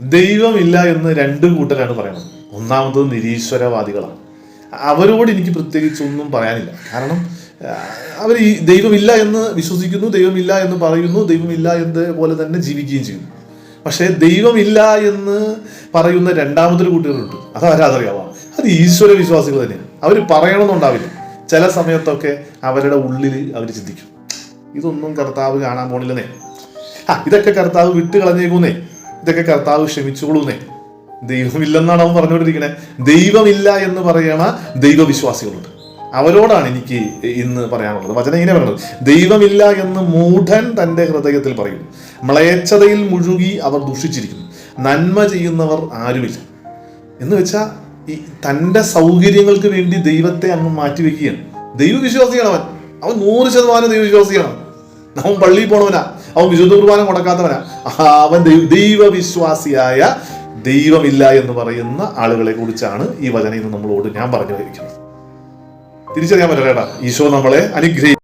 ദൈവമില്ല എന്ന് രണ്ട് കൂട്ടരാണ് പറയുന്നത്. ഒന്നാമത് നിരീശ്വരവാദികളാണ്. അവരോട് എനിക്ക് പ്രത്യേകിച്ച് ഒന്നും പറയാനില്ല. കാരണം അവർ ഈ ദൈവമില്ല എന്ന് വിശ്വസിക്കുന്നു ദൈവമില്ല എന്ന് പറയുന്നു ദൈവമില്ല എന്ന് പോലെ തന്നെ ജീവിക്കുകയും ചെയ്യുന്നു പക്ഷേ ദൈവമില്ല എന്ന് പറയുന്ന രണ്ടാമതൊരു കൂട്ടുകാരുണ്ട്. അത് ആരാധറിയാവാം അത് ഈശ്വര വിശ്വാസികൾ തന്നെയാണ്. അവർ പറയണമെന്നുണ്ടാവില്ല. ചില സമയത്തൊക്കെ അവരുടെ ഉള്ളിൽ അവർ ചിന്തിക്കും. ഇതൊന്നും കർത്താവ് കാണാൻ പോണില്ലെന്നേ. ആ ഇതൊക്കെ കർത്താവ് വിട്ട് കളഞ്ഞേക്കുന്നേ ഇതൊക്കെ കർത്താവ് ക്ഷമിച്ചോളൂന്നേ. ദൈവമില്ലെന്നാണ് അവൻ പറഞ്ഞുകൊണ്ടിരിക്കണേ. ദൈവമില്ല എന്ന് പറയണ ദൈവവിശ്വാസികളുണ്ട്. അവരോടാണ് എനിക്ക് ഇന്ന് പറയാനുള്ളത്. വചനം ഇങ്ങനെ പറയുന്നത്. ദൈവമില്ല എന്ന് മൂഢൻ തന്റെ ഹൃദയത്തിൽ പറയും. മ്ലേച്ഛതയിൽ മുഴുകി അവർ ദുഷിച്ചിരിക്കുന്നു. നന്മ ചെയ്യുന്നവർ ആരുമില്ല. എന്ന് വെച്ചാൽ ഈ തന്റെ സൗകര്യങ്ങൾക്ക് വേണ്ടി ദൈവത്തെ അങ്ങ് മാറ്റിവെക്കുകയാണ്. ദൈവവിശ്വാസിയാണ് അവൻ. അവൻ നൂറ് ശതമാനം ദൈവവിശ്വാസിയാണ്. അവൻ പള്ളിയിൽ പോണവനാ. അവൻ വിശുദ്ധ കുർബാന മുടക്കാത്തവനാ. അവൻ ദൈവ ദൈവവിശ്വാസിയായ ദൈവമില്ല എന്ന് പറയുന്ന ആളുകളെ കുറിച്ചാണ് ഈ വചനം ഇന്ന് നമ്മളോട് ഞാൻ പറഞ്ഞു വരിക്കുന്നത് തിരിച്ചറിയാൻ പറ്റില്ല കേട്ടാ. ഈശോ നമ്മളെ അനുഗ്രഹിക്കും